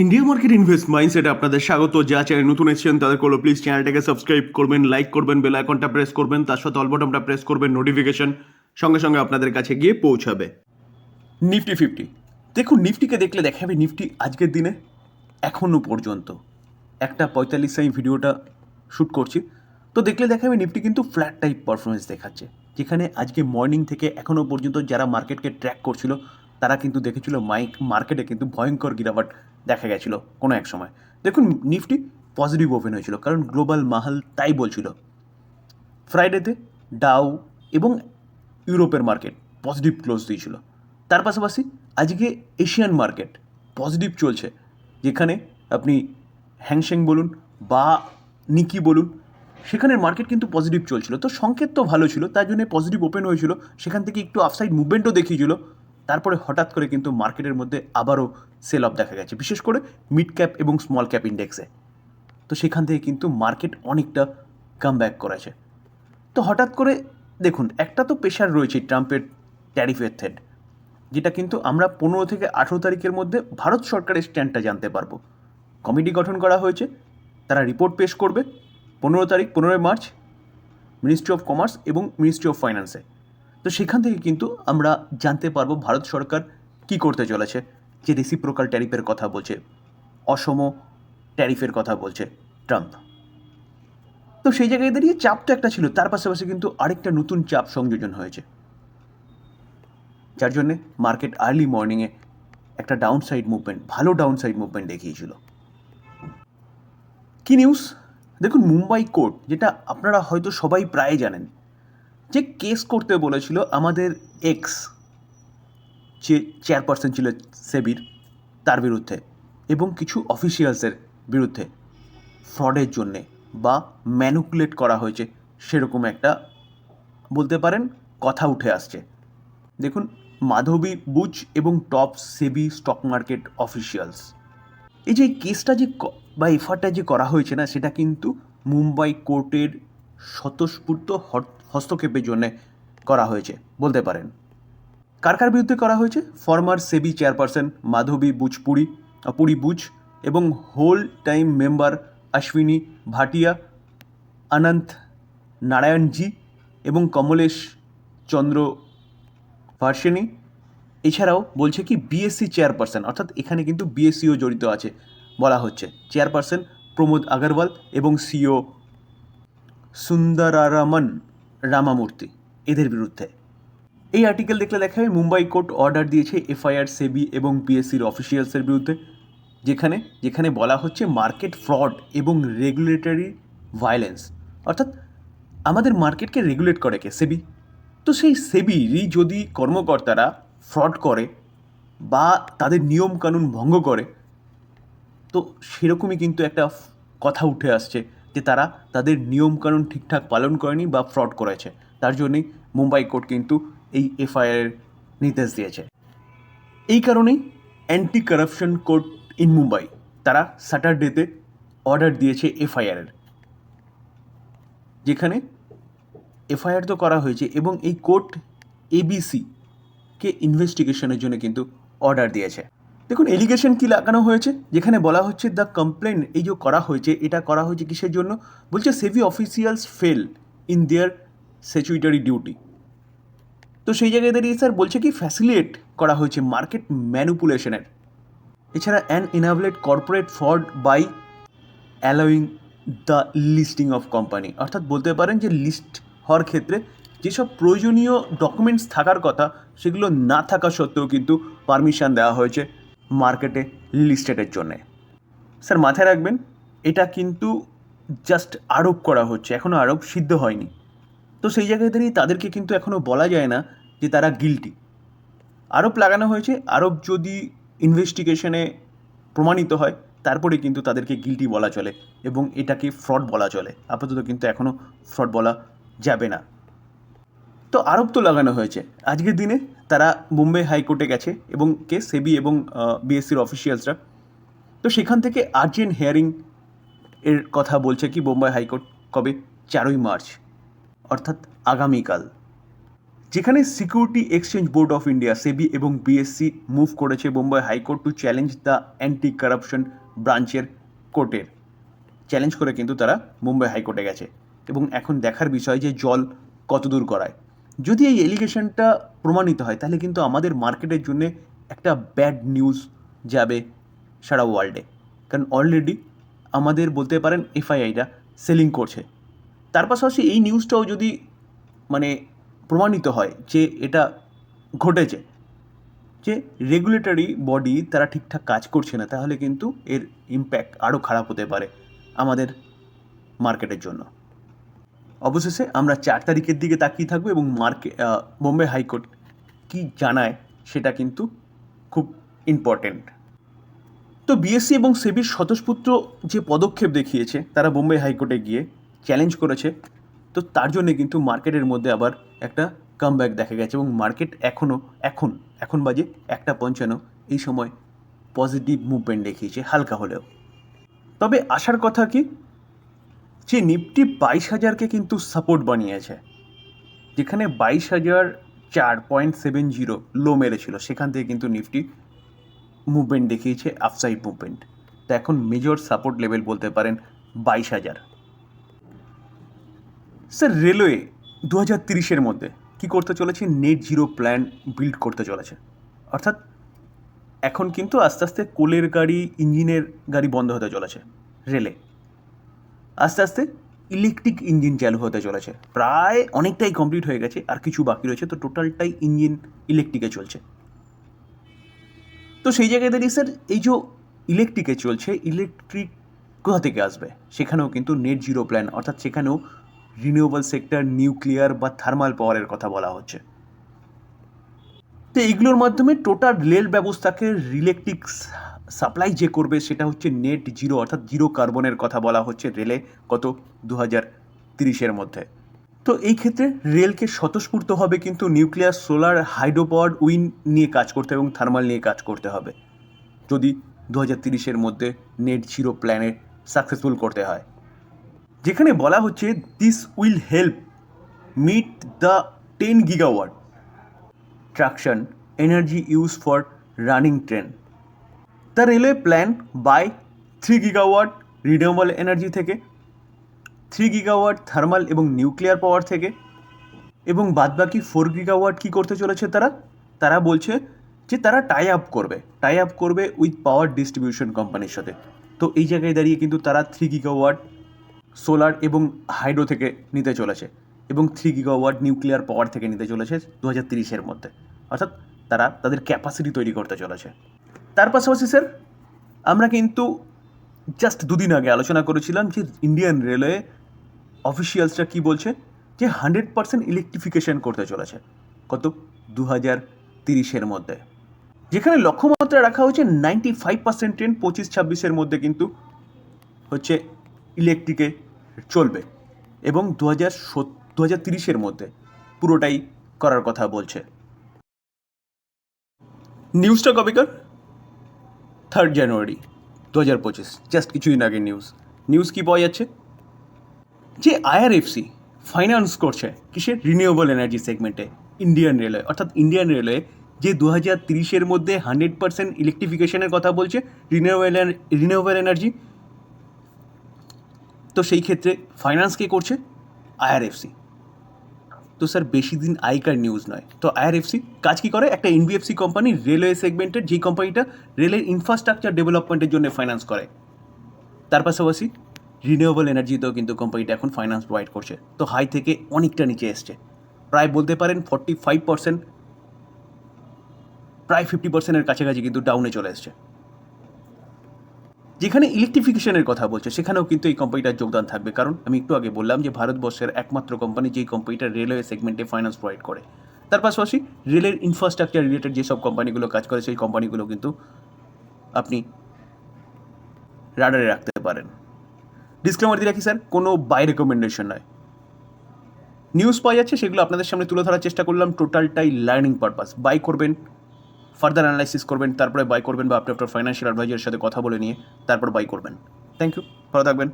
India market invest মাইন্ডসেটে আপনাদের স্বাগত। যা চ্যানেল নতুন এসেছেন, তাদের করল প্লিজ চ্যানেলটাকে সাবস্ক্রাইব করবেন লাইক করবেন বেল আইকনটা প্রেস করবেন, তার সাথে অল বটনটা প্রেস করবেন নোটিফিকেশন সঙ্গে সঙ্গে আপনাদের কাছে গিয়ে পৌঁছাবে। নিফটি ফিফটি দেখুন নিফটিকে দেখলে দেখা যাবে নিফটি আজকের দিনে এখনও পর্যন্ত। একটা পঁয়তাল্লিশ আমি ভিডিওটা শ্যুট করছি। তো দেখলে দেখা যাবে নিফটি কিন্তু ফ্ল্যাট টাইপ পারফরমেন্স দেখাচ্ছে, যেখানে আজকে মর্নিং থেকে এখনও পর্যন্ত যারা মার্কেটকে ট্র্যাক করছিল তারা কিন্তু দেখেছিল মাইক মার্কেটে কিন্তু ভয়ঙ্কর গিরাবাট দেখা গেছিল কোনো এক সময়। দেখুন, নিফটি পজিটিভ ওপেন হয়েছিল, কারণ গ্লোবাল মাহাল তাই বলছিল। ফ্রাইডেতে ডাউ এবং ইউরোপের মার্কেট পজিটিভ ক্লোজ দিয়েছিল। তার পাশাপাশি আজকে এশিয়ান মার্কেট পজিটিভ চলছে, যেখানে আপনি হ্যাংশেং বলুন বা নিকি বলুন, সেখানের মার্কেট কিন্তু পজিটিভ চলছিল। তো সংকেত তো ভালো ছিল, তার জন্য পজিটিভ ওপেন হয়েছিল, সেখান থেকে একটু আফসাইড মুভমেন্টও দেখিয়েছিল। তারপরে হঠাৎ করে কিন্তু মার্কেটের মধ্যে আবারও সেল অফ দেখা গেছে, বিশেষ করে মিড ক্যাপ এবং স্মল ক্যাপ ইন্ডেক্সে তো সেখান থেকে কিন্তু মার্কেট অনেকটা কাম ব্যাক করেছে। তো হঠাৎ করে দেখুন, একটা তো প্রেশার রয়েছে ট্রাম্পের ট্যারিফের থেড যেটা কিন্তু আমরা পনেরো থেকে আঠেরো তারিখের মধ্যে ভারত সরকারের স্ট্যান্ডটা জানতে পারব। কমিটি গঠন করা হয়েছে, তারা রিপোর্ট পেশ করবে, পনেরো তারিখ, পনেরোই মার্চ মিনিস্ট্রি অফ কমার্স এবং মিনিস্ট্রি অফ ফাইন্যান্সে তো সেখান থেকে কিন্তু আমরা জানতে পারব ভারত সরকার কি করতে চলেছে। যে রেসিপ্রোকাল ট্যারিফের কথা বলছে, অসম ট্যারিফের কথা বলছে ট্রাম্প। তো সেই জায়গায় দাঁড়িয়ে চাপ তো একটা ছিল, তার পাশাপাশি কিন্তু আরেকটা নতুন চাপ সংযোজন হয়েছে। যার জন্যে মার্কেট আর্লি মর্নিংয়ে একটা ডাউন সাইড মুভমেন্ট ভালো ডাউন সাইড মুভমেন্ট দেখিয়েছিল। কি নিউজ দেখুন, মুম্বাই কোর্ট, যেটা আপনারা হয়তো সবাই প্রায় জানেন যে কেস করতে বলেছিল আমাদের এক্স যে চেয়ারপারসন ছিল সেবির, তার বিরুদ্ধে এবং কিছু অফিসিয়ালসের বিরুদ্ধে ফ্রডের জন্যে বা ম্যানুকুলেট করা হয়েছে, সেরকম একটা বলতে পারেন কথা উঠে আসছে। দেখুন, মাধবী বুচ এবং top SEBI stock market officials এই যে কেসটা যে বা এফআরটা যে করা হয়েছে না, সেটা কিন্তু মুম্বাই কোর্টের স্বতঃস্ফূর্ত হর- হস্তক্ষেপের জন্য করা হয়েছে, বলতে পারেন। কার কার বিরুদ্ধে করা হয়েছে? ফর্মার সেবি চেয়ারপারসন মাধবী বুজপুরি পুরী বুজ এবং whole time member Ashwini Bhatia, Ananta Narayanji এবং কমলেশ চন্দ্র ভার্সেনি। এছাড়াও বলছে কি বিএসসি চেয়ারপারসন, অর্থাৎ এখানে কিন্তু বিএসসিও জড়িত আছে বলা হচ্ছে। চেয়ারপারসন প্রমোদ আগরওয়াল এবং সিও সুন্দরারামন রামামূর্তি, এদের বিরুদ্ধে। এই আর্টিকেল দেখলে দেখা যায় মুম্বাই কোর্ট অর্ডার দিয়েছে এফআইআর, সেবি এবং পিএসসির অফিসিয়ালসের বিরুদ্ধে, যেখানে যেখানে বলা হচ্ছে মার্কেট ফ্রড এবং রেগুলেটরি ভায়োলেন্স অর্থাৎ আমাদের মার্কেটকে রেগুলেট করে কে? সেবি। তো সেই সেবিরই যদি কর্মকর্তারা ফ্রড করে বা তাদের নিয়মকানুন ভঙ্গ করে, তো সেরকমই কিন্তু একটা কথা উঠে আসছে। যে তারা তাদের নিয়মকানুন ঠিকঠাক পালন করেনি বা ফ্রড করেছে। তার জন্যই মুম্বাই কোর্ট কিন্তু এই এফআইআর নির্দেশ দিয়েছে। এই কারণেই anti corruption court in Mumbai, তারা স্যাটারডেতে অর্ডার দিয়েছে এফআইআরের যেখানে এফআইআর তো করা হয়েছে এবং এই কোর্ট এবিসি কে ইনভেস্টিগেশনের জন্য কিন্তু অর্ডার দিয়েছে। দেখুন এলিগেশন কি লাগানো হয়েছে? যেখানে বলা হচ্ছে দ্য কমপ্লেন এই যে করা হয়েছে, এটা করা হয়েছে কিসের জন্য? বলছে SEBI officials fail in their statutory duty তো সেই জায়গায় দাঁড়িয়ে স্যার বলছে কি ফ্যাসিলিটেট করা হয়েছে মার্কেট ম্যানুপুলেশনের এছাড়া an enabled corporate fraud by allowing the listing of company অর্থাৎ বলতে পারেন যে লিস্ট হওয়ার ক্ষেত্রে যেসব প্রয়োজনীয় ডকুমেন্টস থাকার কথা, সেগুলো না থাকা সত্ত্বেও কিন্তু পারমিশন দেওয়া হয়েছে। মার্কেটে লিস্টেডের জন্যে। স্যার, মাথায় রাখবেন, এটা কিন্তু জাস্ট আরোপ করা হচ্ছে। এখনও আরোপ সিদ্ধ হয়নি। তো সেই জায়গায় দাঁড়িয়ে তাদেরকে কিন্তু এখনও বলা যায় না যে তারা গিলটি আরোপ লাগানো হয়েছে, আরোপ যদি ইনভেস্টিগেশনে প্রমাণিত হয়, তারপরে কিন্তু তাদেরকে গিলটি বলা চলে এবং এটাকে ফ্রড বলা চলে। আপাতত কিন্তু এখনও ফ্রড বলা যাবে না। তো আরোপ তো লাগানো হয়েছে। আজকের দিনে তারা মুম্বাই হাইকোর্টে গেছে এবং কে? সেবি এবং বিএসসির অফিসিয়ালসরা তো সেখান থেকে আর্জেন্ট হেয়ারিং এর কথা বলছে কি বোম্বাই হাইকোর্ট কবে? চারই মার্চ, অর্থাৎ আগামীকাল। যেখানে security exchange board of India, SEBI এবং বিএসসি মুভ করেছে Bombay high court to challenge the anti corruption ব্রাঞ্চের কোর্টের চ্যালেঞ্জ করে কিন্তু তারা মুম্বাই হাইকোর্টে গেছে। এবং এখন দেখার বিষয় যে জল কতদূর করায় যদি এই এলিগেশনটা প্রমাণিত হয়, তাহলে কিন্তু আমাদের মার্কেটের জন্যে একটা ব্যাড নিউজ যাবে সারা ওয়ার্ল্ডে কারণ অলরেডি আমাদের বলতে পারেন এফআইআইটা সেলিং করছে। তার পাশাপাশি এই নিউজটাও যদি মানে প্রমাণিত হয় যে এটা ঘটেছে, যে রেগুলেটরি বডি তারা ঠিকঠাক কাজ করছে না, তাহলে কিন্তু এর ইম্প্যাক্ট আরও খারাপ হতে পারে আমাদের মার্কেটের জন্য। অবশেষে আমরা চার তারিখের দিকে তাকিয়ে থাকব এবং মার্কে বোম্বে হাইকোর্ট কি জানায় সেটা কিন্তু খুব ইম্পর্টেন্ট তো বিএসসি এবং সেবির স্বতঃস্ফূর্ত যে পদক্ষেপ দেখিয়েছে, তারা বোম্বে হাইকোর্টে গিয়ে চ্যালেঞ্জ করেছে। তো তার জন্য কিন্তু মার্কেটের মধ্যে আবার একটা কামব্যাক দেখা গেছে এবং মার্কেট এখনও এখন এখন বাজে একটা পঞ্চান্ন। এই সময় পজিটিভ মুভমেন্ট দেখিয়েছে হালকা হলেও। তবে আসার কথা কি? যে নিফটি বাইশ হাজারকে কিন্তু সাপোর্ট বানিয়েছে, যেখানে বাইশ হাজার চার পয়েন্ট সেভেন জিরো লো মেরেছিল, সেখান থেকে কিন্তু নিফটি মুভমেন্ট দেখিয়েছে আফসাইড মুভমেন্ট তো এখন মেজর সাপোর্ট লেভেল বলতে পারেন বাইশ হাজার। স্যার রেলওয়ে দু হাজার তিরিশের মধ্যে কী করতে চলেছে? নেট জিরো প্ল্যান বিল্ড করতে চলেছে। অর্থাৎ এখন কিন্তু আস্তে আস্তে কোলের গাড়ি, ইঞ্জিনের গাড়ি বন্ধ হতে চলেছে রেলে আস্তে আস্তে ইলেকট্রিক ইঞ্জিন চালু হতে চলেছে। প্রায় অনেকটাই কমপ্লিট হয়ে গেছে, আর কিছু বাকি রয়েছে, তো টোটালটাই ইঞ্জিন ইলেকট্রিকে চলছে। তো সেই জায়গায় দাঁড়িয়ে স্যার এই যে ইলেকট্রিকে চলছে ইলেকট্রিক কোথা থেকে আসবে? সেখানেও কিন্তু নেট জিরো প্ল্যান অর্থাৎ সেখানেও রিনিউয়েবল সেক্টর নিউক্লিয়ার বা থার্মাল পাওয়ারের কথা বলা হচ্ছে। তো এইগুলোর মাধ্যমে টোটাল রেল ব্যবস্থাকে রিলেকট্রিক সাপ্লাই যে করবে সেটা হচ্ছে নেট জিরো অর্থাৎ জিরো কার্বনের কথা বলা হচ্ছে রেলে কত দু হাজার তিরিশের মধ্যে। তো এই ক্ষেত্রে রেলকে স্বতঃস্ফূর্ত হবে কিন্তু নিউক্লিয়ার সোলার হাইড্রোপাওয়ার উইন নিয়ে কাজ করতে এবং থার্মাল নিয়ে কাজ করতে হবে। যদি দু হাজার তিরিশের মধ্যে নেট জিরো প্ল্যানে সাকসেসফুল করতে হয়। যেখানে বলা হচ্ছে this will help meet the ten gigawatt traction energy use for running train the railway plan by three gigawatt renewable energy থেকে, থ্রি গিগাওয়াট থার্মাল এবং নিউক্লিয়ার পাওয়ার থেকে এবং বাদবাকি ফোর গিগাওয়াট কী করতে চলেছে তারা? তারা বলছে যে তারা টাই আপ করবে টাই আপ করবে উইথ পাওয়ার ডিস্ট্রিবিউশন কোম্পানির সাথে। তো এই জায়গায় দাঁড়িয়ে কিন্তু তারা থ্রি গিগাওয়াট সোলার এবং হাইড্রো থেকে নিতে চলেছে এবং থ্রি গিগাওয়াট নিউক্লিয়ার পাওয়ার থেকে নিতে চলেছে দু হাজার তিরিশের মধ্যে। অর্থাৎ তারা তাদের ক্যাপাসিটি তৈরি করতে চলেছে। তার পাশাপাশি স্যার, আমরা কিন্তু জাস্ট দুদিন আগে আলোচনা করেছিলাম যে ইন্ডিয়ান রেলওয়ে অফিসিয়ালসরা কী বলছে? যে হান্ড্রেড পার্সেন্ট ইলেকট্রিফিকেশন করতে চলেছে কত দু হাজার তিরিশের মধ্যে। যেখানে লক্ষ্যমাত্রা রাখা হচ্ছে নাইনটি ফাইভ পার্সেন্ট ট্রেন পঁচিশ ছাব্বিশের মধ্যে কিন্তু হচ্ছে ইলেকট্রিকে চলবে এবং দু হাজার দু হাজার তিরিশের মধ্যে পুরোটাই করার কথা বলছে। নিউজটা কবেকার থার্ড জানুয়ারি দু হাজার পঁচিশ জাস্ট কিছুদিন আগে নিউজ নিউজ কী পাওয়া যাচ্ছে? যে আইআরএফসি ফাইন্যান্স করছে কিসের? রিনিউয়েবল এনার্জি সেগমেন্টে ইন্ডিয়ান রেলওয়ে অর্থাৎ ইন্ডিয়ান রেলওয়ে যে দু হাজার তিরিশের মধ্যে হান্ড্রেড পার্সেন্ট ইলেকট্রিফিকেশনের কথা বলছে রিনিউয়েবল রিনিউয়েবল এনার্জি তো সেই ক্ষেত্রে ফাইন্যান্স কে করছে? আইআরএফসি তো স্যার, বেশি দিন আগেকার নিউজ নয়। তো আইআরএফসি কাজ কী করে? একটা এনবিএফসি কোম্পানি রেলওয়ে সেগমেন্টের যে কোম্পানিটা রেলের ইনফ্রাস্ট্রাকচার ডেভেলপমেন্টের জন্য ফাইন্যান্স করে। তার পাশাপাশি রিনিউয়েবল এনার্জিতেও কিন্তু কোম্পানিটা এখন ফাইন্যান্স প্রোভাইড করছে। তো হাই থেকে অনেকটা নিচে এসছে। প্রায় বলতে পারেন ফর্টি ফাইভ পার্সেন্ট প্রায় ফিফটি পার্সেন্টের কাছাকাছি কিন্তু ডাউনে চলে এসছে। যেখানে ইলেকট্রিফিকেশনের কথা বলছে, সেখানেও কিন্তু এই কোম্পানিটার যোগদান থাকবে। কারণ আমি একটু আগে বললাম যে ভারতবর্ষের একমাত্র কোম্পানি যেই কোম্পানিটা রেলওয়ে সেগমেন্টে ফাইন্যান্স প্রোভাইড করে। তার পাশাপাশি রেলের ইনফ্রাস্ট্রাকচার রিলেটেড যেসব কোম্পানিগুলো কাজ করে, সেই কোম্পানিগুলো কিন্তু আপনি রাডারে রাখতে পারেন। ডিসক্লেমার দিয়ে রাখি স্যার কোনো বাই রেকমেন্ডেশন নয়। নিউজ পাওয়া যাচ্ছে, সেগুলো আপনাদের সামনে তুলে ধরার চেষ্টা করলাম টোটালটাই লার্নিং পারপাস বাই করবেন ফার্দার অ্যানালাইসিস করবেন, তারপরে বাই করবেন বা আপনি আপনার ফাইন্যান্সিয়াল অ্যাডভাইজারের সাথে কথা বলে নিয়ে তারপর বাই করবেন। থ্যাংক ইউ ভালো থাকবেন।